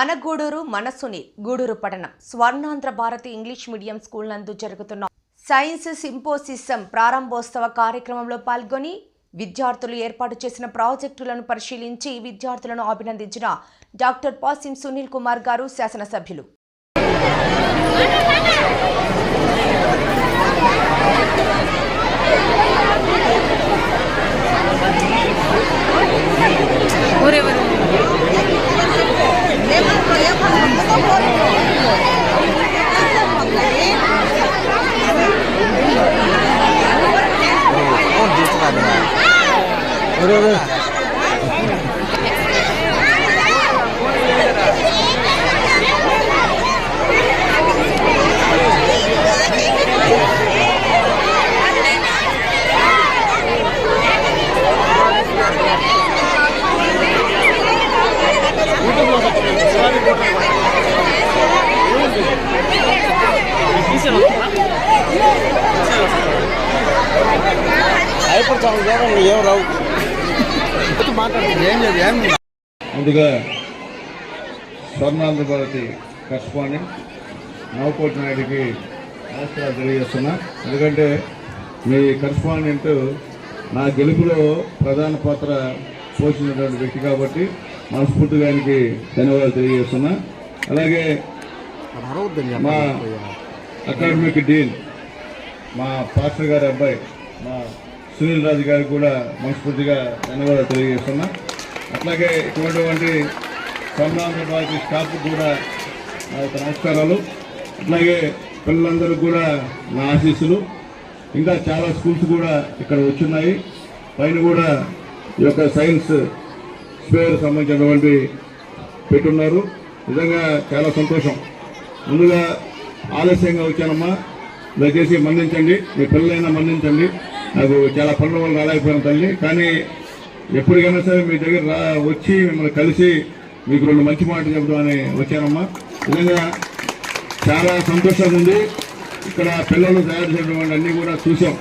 మన గూడూరు మనసుని గూడూరు పట్టణం. Swarnandhra Bharati English medium school నందు జరుగుతున్న సైన్స్ సింపోసిసం ప్రారంభోత్సవ కార్యక్రమంలో పాల్గొని విద్యార్థులు ఏర్పాటు చేసిన ప్రాజెక్టులను పరిశీలించి విద్యార్థులను అభినందించిన డాక్టర్ పాసిం సునీల్ కుమార్ గారు శాసనసభ్యులు. అయిపోతాను చూడండి ఏం రావు. ముందుగా స్వర్ణాంధ్ర భారతి కరస్పాండెంట్ నవకోటి నాయుడికి నమస్కారాలు తెలియజేస్తున్నా. ఎందుకంటే మీ కరస్పాండెంట్ నా గెలుపులో ప్రధాన పాత్ర పోషించినటువంటి వ్యక్తి కాబట్టి మనస్ఫూర్తిగా ఆయనకి ధన్యవాదాలు తెలియజేస్తున్నా. అలాగే మా అకాడమిక్ డీన్ మా పాస్టర్ గారి అబ్బాయి మా సునీల్ రాజు గారికి కూడా మనస్ఫూర్తిగా ధన్యవాదాలు తెలియజేస్తున్నా. అట్లాగే ఇటువంటి స్వర్ణాంధ్ర భారతి స్టాఫ్ కూడా నా యొక్క నమస్కారాలు. అట్లాగే పిల్లలందరూ కూడా నా ఆశీస్సులు. ఇంకా చాలా స్కూల్స్ కూడా ఇక్కడ వచ్చున్నాయి. పైన కూడా ఈ యొక్క సైన్స్ స్పేర్ సంబంధించినటువంటి పెట్టున్నారు. నిజంగా చాలా సంతోషం. ముందుగా ఆలస్యంగా వచ్చానమ్మా. దయచేసి మన్నించండి. మీ పిల్లలైనా మన్నించండి. నాకు చాలా పనుల వల్ల రాలేకపోయాను తల్లి. కానీ ఎప్పటికైనా సరే మీ దగ్గర రా వచ్చి మిమ్మల్ని కలిసి మీకు రెండు మంచి మాటలు చెబుతామని వచ్చానమ్మా. నిజంగా చాలా సంతోషంగా ఉంది. ఇక్కడ పిల్లలు తయారు చేయడం అన్నీ కూడా చూసాం.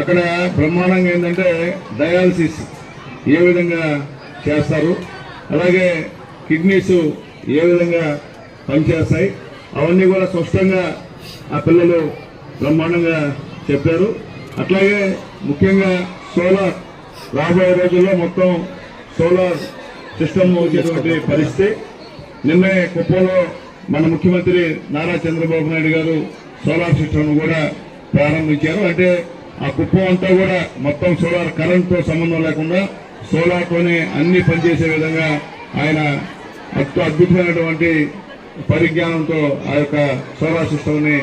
అక్కడ బ్రహ్మాండంగా ఏంటంటే డయాలసిస్ ఏ విధంగా చేస్తారు అలాగే కిడ్నీస్ ఏ విధంగా పనిచేస్తాయి అవన్నీ కూడా స్పష్టంగా ఆ పిల్లలు బ్రహ్మాండంగా చెప్పారు. అట్లాగే ముఖ్యంగా సోలార్ రాబోయే రోజుల్లో మొత్తం సోలార్ సిస్టమ్ వచ్చేటువంటి పరిస్థితి. నిన్నే కుప్పంలో మన ముఖ్యమంత్రి నారా చంద్రబాబు నాయుడు గారు సోలార్ సిస్టమ్ను కూడా ప్రారంభించారు. అంటే ఆ కుప్పం అంతా కూడా మొత్తం సోలార్ కరెంట్తో సంబంధం లేకుండా సోలార్తోనే అన్ని పనిచేసే విధంగా ఆయన అద్భుతమైనటువంటి పరిజ్ఞానంతో ఆ యొక్క సోలార్ సిస్టమ్ని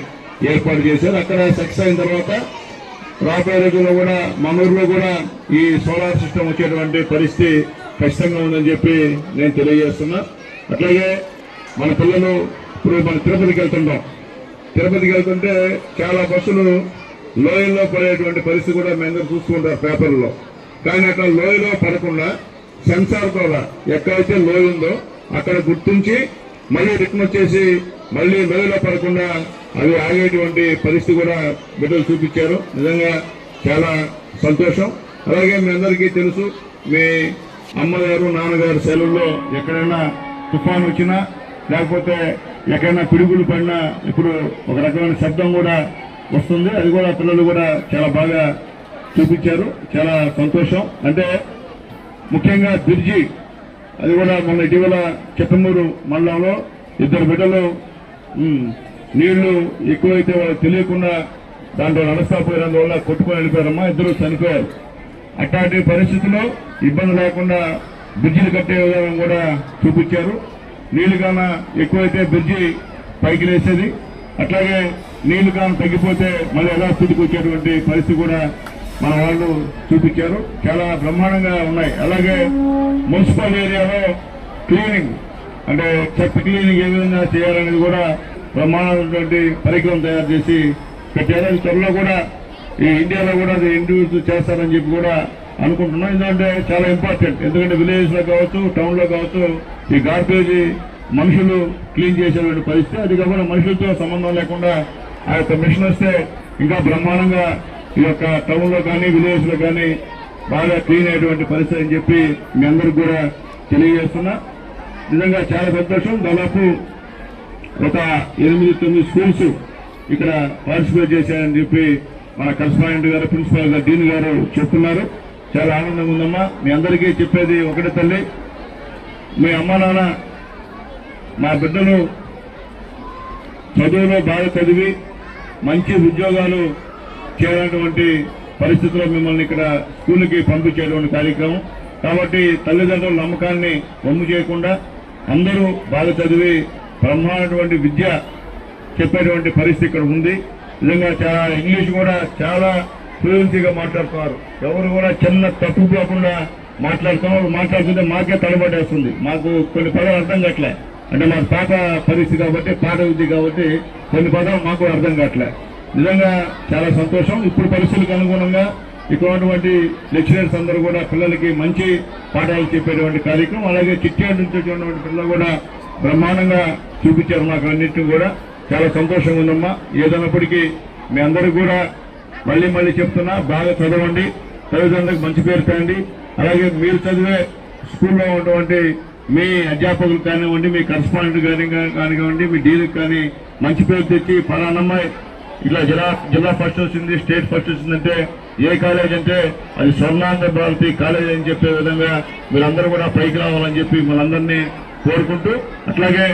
ఏర్పాటు చేశారు. అక్కడ సక్సెస్ అయిన తర్వాత రాబోయే రోజుల్లో కూడా మన ఊర్లో కూడా ఈ సోలార్ సిస్టమ్ వచ్చేటువంటి పరిస్థితి ఖచ్చితంగా ఉందని చెప్పి నేను తెలియజేస్తున్నా. అట్లాగే మన పిల్లలు ఇప్పుడు మన తిరుపతికి వెళ్తుంటాం. తిరుపతికి వెళ్తుంటే చాలా బస్సులు లోయల్లో పడేటువంటి పరిస్థితి కూడా మేము చూసుకుంటారు పేపర్లో. కానీ అక్కడ లోయలో పడకుండా సెన్సార్ ద్వారా ఎక్కడైతే లోయ ఉందో అక్కడ గుర్తించి మళ్ళీ రిటర్న్ వచ్చేసి మళ్ళీ లోయలో పడకుండా అవి ఆగేటువంటి పరిస్థితి కూడా బిడ్డలు చూపించారు. నిజంగా చాలా సంతోషం. అలాగే మీ అందరికీ తెలుసు మీ అమ్మగారు నాన్నగారు సెలవుల్లో ఎక్కడైనా తుఫాన్ వచ్చినా లేకపోతే ఎక్కడైనా పిడుగులు పడినా ఇప్పుడు ఒక రకమైన శబ్దం కూడా వస్తుంది. అది కూడా పిల్లలు కూడా చాలా బాగా చూపించారు. చాలా సంతోషం. అంటే ముఖ్యంగా బిర్జి అది కూడా మొన్న ఇటీవల చిత్తమూరు మండలంలో ఇద్దరు బిడ్డలు నీళ్ళు ఎక్కువైతే వాళ్ళకి తెలియకుండా దాంట్లో నడుస్తా పోయినందువల్ల కొట్టుకొని వెళ్ళిపోయారమ్మా. ఇద్దరు చనిపోయారు. అట్లాంటి పరిస్థితుల్లో ఇబ్బంది లేకుండా బ్రిడ్జిలు కట్టే విధానం కూడా చూపించారు. నీళ్ళు కాన ఎక్కువైతే బ్రిడ్జి పైకి లేసేది. అట్లాగే నీళ్ళు కాన తగ్గిపోతే మళ్ళీ ఎలా స్థితికి వచ్చేటువంటి పరిస్థితి కూడా మన వాళ్ళు చూపించారు. చాలా బ్రహ్మాండంగా ఉన్నాయి. అలాగే మున్సిపల్ ఏరియాలో క్లీనింగ్ అంటే చెత్త క్లీనింగ్ ఏ విధంగా చేయాలనేది కూడా బ్రహ్మాండమైనటువంటి పరికరం తయారు చేసి పెట్టారు త్వరలో కూడా ఈ ఇండియాలో కూడా అది ఇండివిజువల్ చేస్తారని చెప్పి కూడా అనుకుంటున్నాం. ఎందుకంటే చాలా ఇంపార్టెంట్ ఎందుకంటే విలేజ్ కావచ్చు టౌన్లో కావచ్చు ఈ గార్బేజ్ మనుషులు క్లీన్ చేసేటువంటి పరిస్థితి. అది కాకుండా మనుషులతో సంబంధం లేకుండా ఆ యొక్క మిషన్ వస్తే ఇంకా బ్రహ్మాండంగా ఈ యొక్క టౌన్లో కానీ విలేజ్లో కానీ బాగా క్లీన్ అయ్యేటువంటి పరిస్థితి అని చెప్పి మీ అందరికి కూడా తెలియజేస్తున్నా. నిజంగా చాలా సంతోషం. దాదాపు ఒక ఎనిమిది తొమ్మిది స్కూల్స్ ఇక్కడ పార్టిసిపేట్ చేశారని చెప్పి మన కరస్పాండెంట్ గారు ప్రిన్సిపాల్ గారు డీన్ గారు చెప్తున్నారు. చాలా ఆనందంగా ఉందమ్మా. మీ అందరికీ చెప్పేది ఒకటే తల్లి. మీ అమ్మ నాన్న మా బిడ్డలు చదువులో బాగా చదివి మంచి ఉద్యోగాలు చేయాలన్నటువంటి పరిస్థితుల్లో మిమ్మల్ని ఇక్కడ స్కూల్కి పంపించేటువంటి కార్యక్రమం. కాబట్టి తల్లిదండ్రుల నమ్మకాన్ని వమ్ము చేయకుండా అందరూ బాగా చదివి బ్రహ్మాండటువంటి విద్య చెప్పేటువంటి పరిస్థితి ఇక్కడ ఉంది. నిజంగా చాలా ఇంగ్లీష్ కూడా చాలా ఫ్లూయెన్సీగా మాట్లాడుతున్నారు. ఎవరు కూడా చిన్న తప్పు కాకుండా మాట్లాడుతున్నారు. మాట్లాడుతుంటే మాకే తడబడేస్తుంది మాకు కొన్ని పదాలు అర్థం కావట్లే. అంటే మాకు పాత పరిస్థితి కాబట్టి పాత విద్య కాబట్టి కొన్ని పదాలు మాకు అర్థం కావట్లే. నిజంగా చాలా సంతోషం. ఇప్పుడు పరిస్థితులకు అనుగుణంగా ఇక్కడ ఉన్నటువంటి లెక్చరర్స్ అందరూ కూడా పిల్లలకి మంచి పాఠాలు చెప్పేటువంటి కార్యక్రమం. అలాగే చిట్టి నుంచి పిల్లలు కూడా బ్రహ్మాండంగా చూపించారు మాకు అన్నింటినీ కూడా. చాలా సంతోషంగా ఉందమ్మా. ఏదన్నప్పటికీ మీ అందరూ కూడా మళ్ళీ మళ్ళీ చెప్తున్నా బాగా చదవండి. తల్లిదండ్రులకు మంచి పేరు తేండి. అలాగే మీరు చదివే స్కూల్లో ఉన్నటువంటి మీ అధ్యాపకులు కానివ్వండి మీ కరస్పాండెంట్ కానీ కానివ్వండి మీ డీలకు కానీ మంచి పేరు తెచ్చి పలానమ్మాయి ఇట్లా జిల్లా జిల్లా ఫస్ట్ వచ్చింది స్టేట్ ఫస్ట్ వచ్చిందంటే ఏ కాలేజ్ అంటే అది స్వర్ణాంధ్ర భారతి కాలేజ్ అని చెప్పే విధంగా మీరందరూ కూడా పైకి రావాలని చెప్పి మనందరినీ కోరుకుంటూ అట్లాగే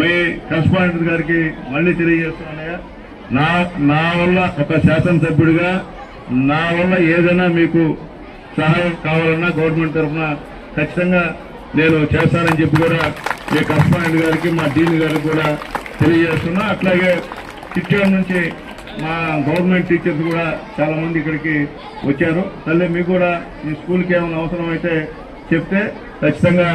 మీ కరస్పాండెంట్ గారికి మళ్ళీ తెలియజేస్తున్నాయా నా నా వల్ల ఒక శాసనసభ్యుడిగా నా వల్ల ఏదైనా మీకు సహాయం కావాలన్నా గవర్నమెంట్ తరఫున ఖచ్చితంగా నేను చేస్తానని చెప్పి కూడా మీ కరస్పాండెంట్ గారికి మా డీన్ గారికి కూడా తెలియజేస్తున్నా. అట్లాగే చిట్యాల నుంచి మా గవర్నమెంట్ టీచర్స్ కూడా చాలా మంది ఇక్కడికి వచ్చారు. తల్లి మీకు కూడా ఈ స్కూల్కి ఏమైనా అవసరం అయితే చెప్తే ఖచ్చితంగా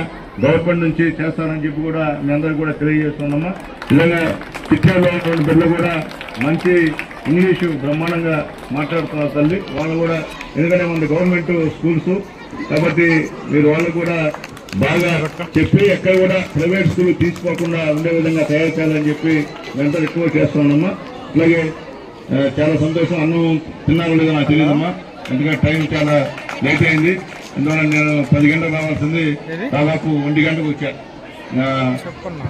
గవర్నమెంట్ నుంచి చేస్తానని చెప్పి కూడా మీ అందరికీ కూడా తెలియజేస్తున్నామా? నిజంగా చిట్యాల్లో ఉన్నటువంటి బిడ్డలు కూడా మంచి ఇంగ్లీషు బ్రహ్మాండంగా మాట్లాడుతున్నారు తల్లి. వాళ్ళు కూడా ఎందుకంటే మన గవర్నమెంట్ స్కూల్స్. కాబట్టి మీరు వాళ్ళు కూడా బాగా చెప్పి ఎక్కడ కూడా ప్రైవేట్ స్కూల్ తీసుకోకుండా ఉండే విధంగా తయారు చేయాలని చెప్పి మేమంతా ఎక్కువ చేస్తున్నామా? అలాగే చాలా సంతోషం. అన్నం తిన్నారో లేదో నాకు తెలియదమ్మా. ఎందుకంటే టైం చాలా లేట్ అయింది. అందువల్ల నేను పది గంటలకు రావాల్సింది దాదాపు ఒంటి గంటకు వచ్చా. ఆ,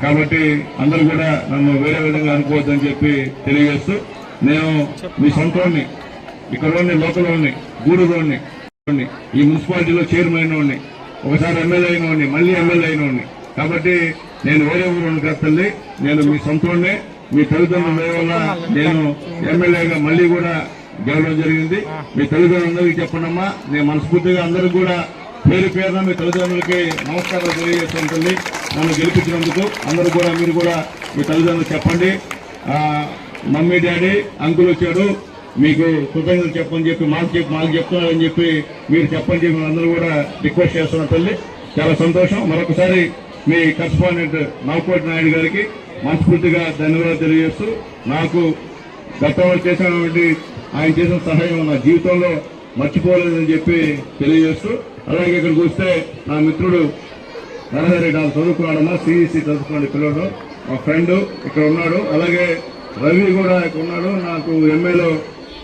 కాబట్టి అందరూ కూడా నన్ను వేరే విధంగా అనుకోవద్దని చెప్పి తెలియజేస్తూ నేను మీ సొంతోని ఇక్కడ లోకల్లోని గూడూరులోని ఈ మున్సిపాలిటీలో చైర్మన్ వాడిని ఒకసారి ఎమ్మెల్యే అయిన వాడిని మళ్ళీ ఎమ్మెల్యే అయిన వాడిని కాబట్టి నేను వేరే ఊరు కట్టండి నేను మీ సొంతంలో మీ తల్లిదండ్రుల వల్ల నేను ఎమ్మెల్యేగా మళ్ళీ కూడా గెలవడం జరిగింది. మీ తల్లిదండ్రులందరికీ చెప్పండమ్మా. నేను మనస్ఫూర్తిగా అందరికి కూడా పేరు పేరున మీ తల్లిదండ్రులకి నమస్కారాలు తెలియజేస్తుంటుంది నన్ను గెలిపించినందుకు అందరూ కూడా మీరు కూడా మీ తల్లిదండ్రులు చెప్పండి. మమ్మీ డాడీ అంకుల్ వచ్చాడు మీకు కృతజ్ఞతలు చెప్పని చెప్పి మాకు చెప్పి మాకు చెప్తున్నారని చెప్పి మీరు చెప్పని చెప్పి అందరూ కూడా రిక్వెస్ట్ చేస్తున్న తల్లి. చాలా సంతోషం. మరొకసారి మీ కరస్పాండెంట్ నవకోటి నాయుడు గారికి మనస్ఫూర్తిగా ధన్యవాదాలు తెలియజేస్తూ నాకు గతంలో చేసినటువంటి ఆయన చేసిన సహాయం నా జీవితంలో మర్చిపోలేదని చెప్పి తెలియజేస్తూ అలాగే ఇక్కడికి వస్తే నా మిత్రుడు నరహరి నాకు చదువుకున్నాడమ్మా సిఈసి చదువుకున్నాడు పిల్లడు. మా ఫ్రెండ్ ఇక్కడ ఉన్నాడు. అలాగే రవి కూడా ఇక్కడ ఉన్నాడు. నాకు ఎంఏలో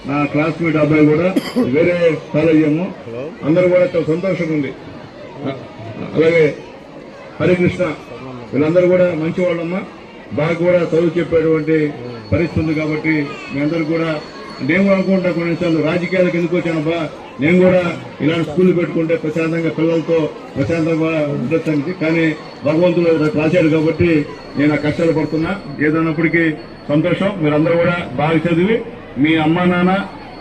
నా క్లాస్మేట్ అబ్బాయి కూడా. వేరే కాలేజ్ ఏమో అందరూ కూడా చాలా సంతోషంగా ఉంది. అలాగే హరికృష్ణ వీళ్ళందరూ కూడా మంచి వాళ్ళమ్మా బాగా కూడా చదువు చెప్పేటువంటి పరిస్థితి ఉంది కాబట్టి మీ అందరూ కూడా నేను అనుకుంటా కొన్నిసార్లు రాజకీయాలకు ఎందుకు వచ్చానబ్బా నేను కూడా ఇలాంటి స్కూల్ పెట్టుకుంటే ప్రశాంతంగా పిల్లలతో ప్రశాంతంగా ఉండొచ్చని కానీ భగవంతుడు రాశాడు కాబట్టి నేను ఆ కష్టాలు పడుతున్నా. ఏదన్నప్పటికీ సంతోషం. మీరందరూ కూడా బాగా చదివి మీ అమ్మా నాన్న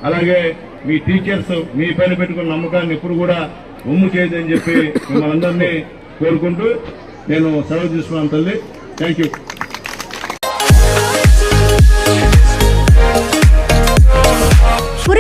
అలాగే మీ టీచర్స్ మీ పైన పెట్టుకున్న నమ్మకాన్ని ఎప్పుడు కూడా ఉమ్ము చేయదని చెప్పి మిమ్మల్ని అందరినీ కోరుకుంటూ నేను సెలవు తీసుకున్నాను తల్లి. థ్యాంక్